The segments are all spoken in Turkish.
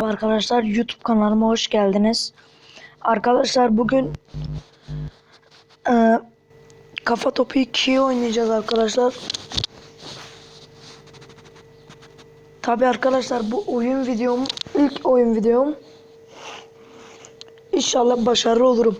Merhaba arkadaşlar YouTube kanalıma hoş geldiniz. Arkadaşlar bugün e, Kafa Topu 2'yi oynayacağız arkadaşlar. Tabi arkadaşlar bu oyun videom ilk oyun videom. İnşallah başarılı olurum.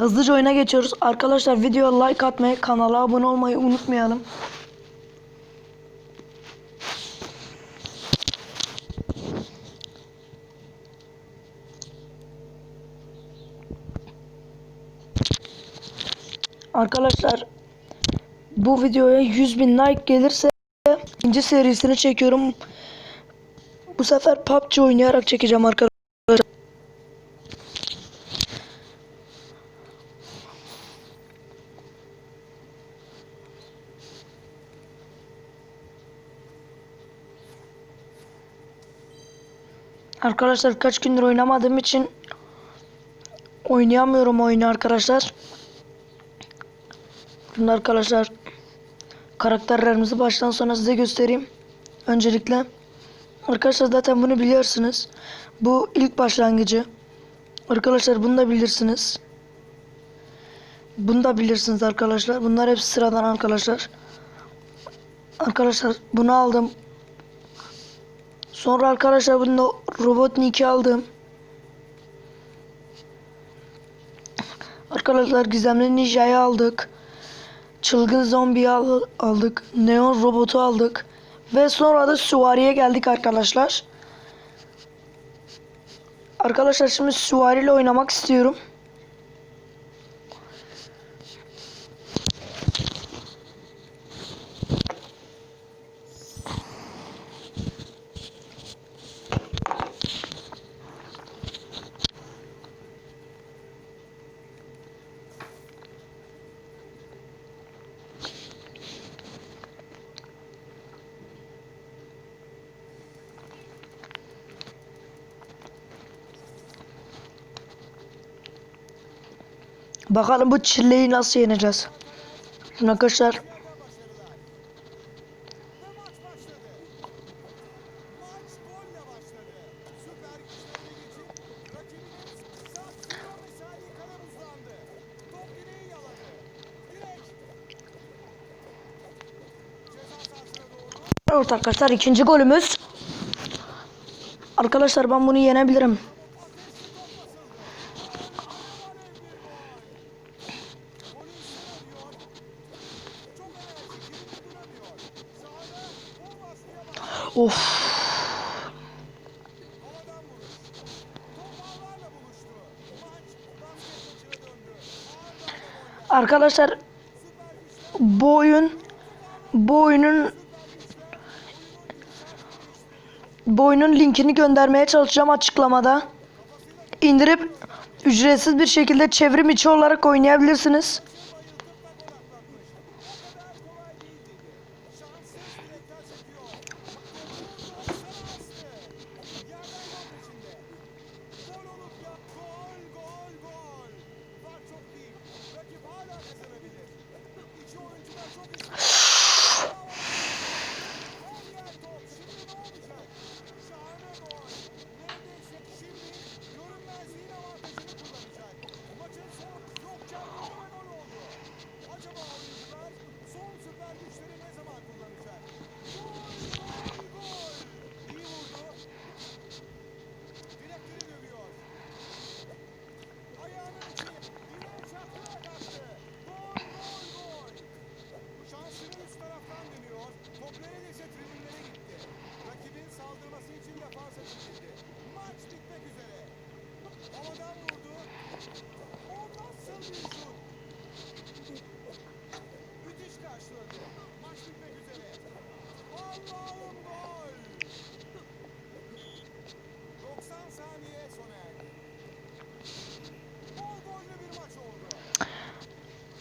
Hızlıca oyuna geçiyoruz. Arkadaşlar videoya like atmayı, kanala abone olmayı unutmayalım. Arkadaşlar bu videoya 100 bin like gelirse ikinci serisini çekiyorum. Bu sefer PUBG oynayarak çekeceğim arkadaşlar. Arkadaşlar kaç gündür oynamadığım için oynayamıyorum oyunu arkadaşlar. Şimdi arkadaşlar karakterlerimizi baştan sona size göstereyim. Öncelikle arkadaşlar zaten bunu biliyorsunuz. Bu ilk başlangıcı. Arkadaşlar bunu da bilirsiniz. Bunu da bilirsiniz arkadaşlar. Bunlar hepsi sıradan arkadaşlar. Arkadaşlar bunu aldım. Sonra arkadaşlar bunu robot Nick'i aldım. Arkadaşlar gizemli ninja'yı aldık. Çılgın zombiyi al- aldık. Neon robotu aldık. Ve sonra da süvariye geldik arkadaşlar. Arkadaşlar şimdi süvariyle oynamak istiyorum. Bakalım bu çilleyi nasıl yeneceğiz. Şimdi arkadaşlar. Evet arkadaşlar ikinci golümüz. Arkadaşlar ben bunu yenebilirim. Goller. Arkadaşlar bu oyun bu oyunun bu oyunun linkini göndermeye çalışacağım açıklamada. İndirip ücretsiz bir şekilde çevrim içi olarak oynayabilirsiniz.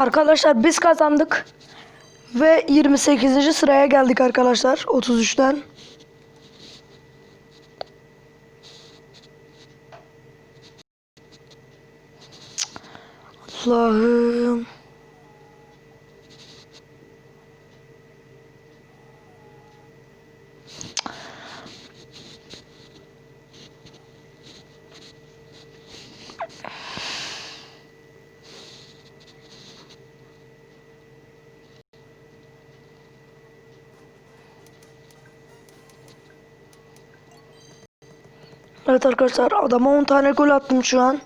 Arkadaşlar biz kazandık. Ve 28. sıraya geldik arkadaşlar 33'ten. Allah'ım. Evet arkadaşlar adama 10 tane gol attım şu an.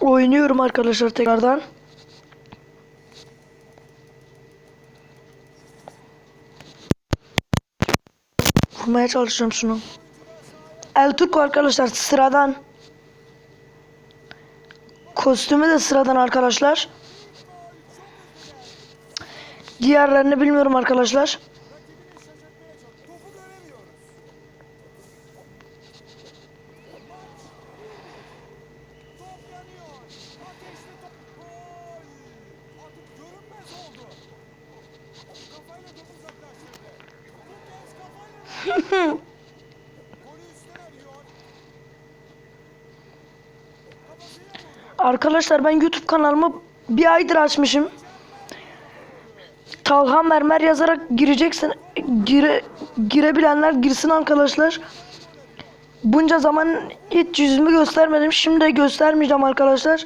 Oynuyorum arkadaşlar tekrardan. Vurmaya çalışıyorum şunu. El Turco arkadaşlar sıradan. Kostümü de sıradan arkadaşlar. Diğerlerini bilmiyorum arkadaşlar. Arkadaşlar ben YouTube kanalımı bir aydır açmışım. Talha Mermer yazarak gireceksin. Gire, girebilenler girsin arkadaşlar. Bunca zaman hiç yüzümü göstermedim. Şimdi göstermeyeceğim arkadaşlar.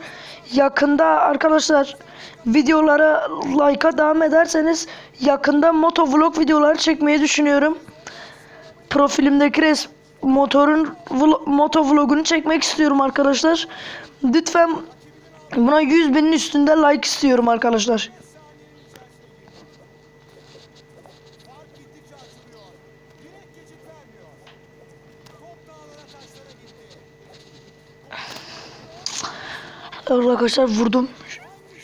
Yakında arkadaşlar videolara like'a devam ederseniz yakında motovlog videoları çekmeyi düşünüyorum. Profilimdeki res motorun vlo- motovlogunu çekmek istiyorum arkadaşlar. Lütfen buna 100 binin üstünde like istiyorum arkadaşlar. Arkadaşlar vurdum.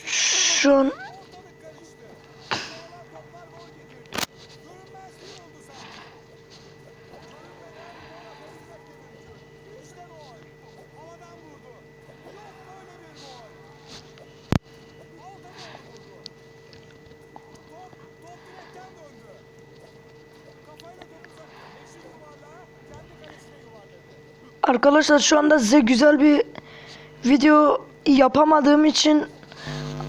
Şu an arkadaşlar şu anda size güzel bir video yapamadığım için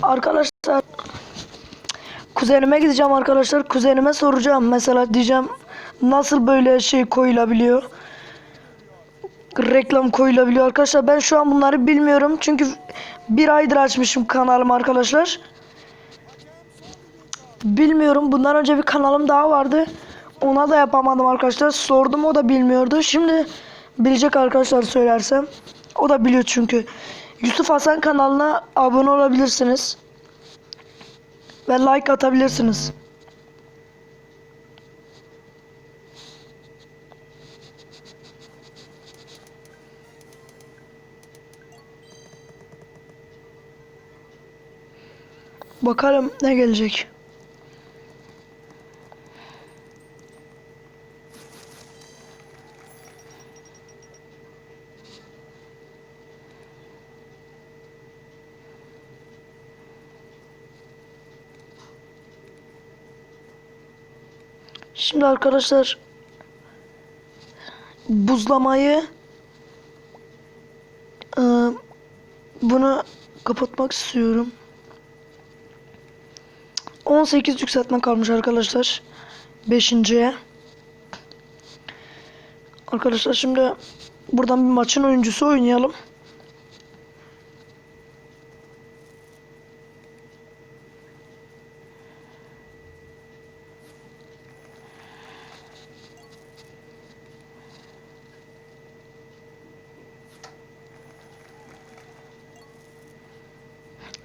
arkadaşlar kuzenime gideceğim arkadaşlar. Kuzenime soracağım mesela diyeceğim nasıl böyle şey koyulabiliyor. Reklam koyulabiliyor arkadaşlar. Ben şu an bunları bilmiyorum. Çünkü bir aydır açmışım kanalımı arkadaşlar. Bilmiyorum. Bundan önce bir kanalım daha vardı. Ona da yapamadım arkadaşlar. Sordum o da bilmiyordu. Şimdi bilecek arkadaşlar söylersem. O da biliyor çünkü. Yusuf Hasan kanalına abone olabilirsiniz. Ve like atabilirsiniz. Bakalım ne gelecek. Şimdi arkadaşlar buzlamayı e, bunu kapatmak istiyorum. 18 yükseltme kalmış arkadaşlar. 5.ye. Arkadaşlar şimdi buradan bir maçın oyuncusu oynayalım.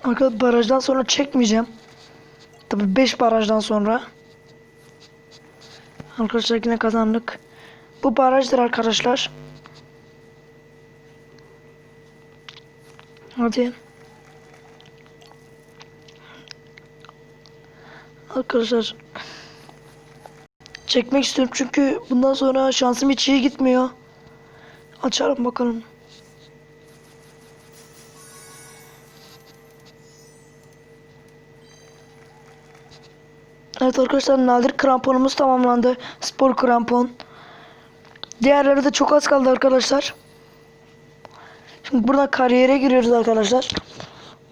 Arkadaşlar barajdan sonra çekmeyeceğim. Tabii 5 barajdan sonra. Arkadaşlar yine kazandık. Bu barajdır arkadaşlar. Hadi. Arkadaşlar. Çekmek istiyorum çünkü bundan sonra şansım hiç iyi gitmiyor. Açalım bakalım. Evet arkadaşlar nadir kramponumuz tamamlandı. Spor krampon. Diğerleri de çok az kaldı arkadaşlar. Şimdi burada kariyere giriyoruz arkadaşlar.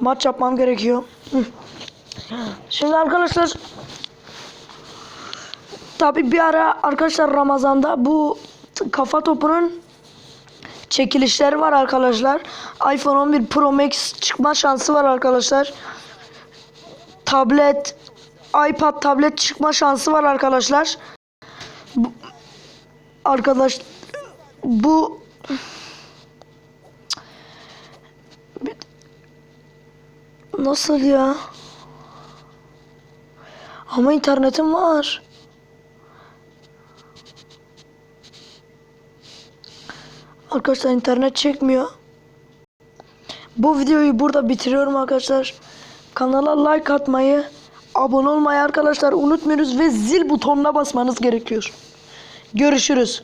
Maç yapmam gerekiyor. Şimdi arkadaşlar tabi bir ara arkadaşlar Ramazan'da bu kafa topunun çekilişleri var arkadaşlar. iPhone 11 Pro Max çıkma şansı var arkadaşlar. Tablet iPad tablet çıkma şansı var arkadaşlar. Bu- arkadaş bu nasıl ya? Ama internetim var. Arkadaşlar internet çekmiyor. Bu videoyu burada bitiriyorum arkadaşlar. Kanala like atmayı, abone olmayı arkadaşlar unutmuyoruz ve zil butonuna basmanız gerekiyor. Görüşürüz.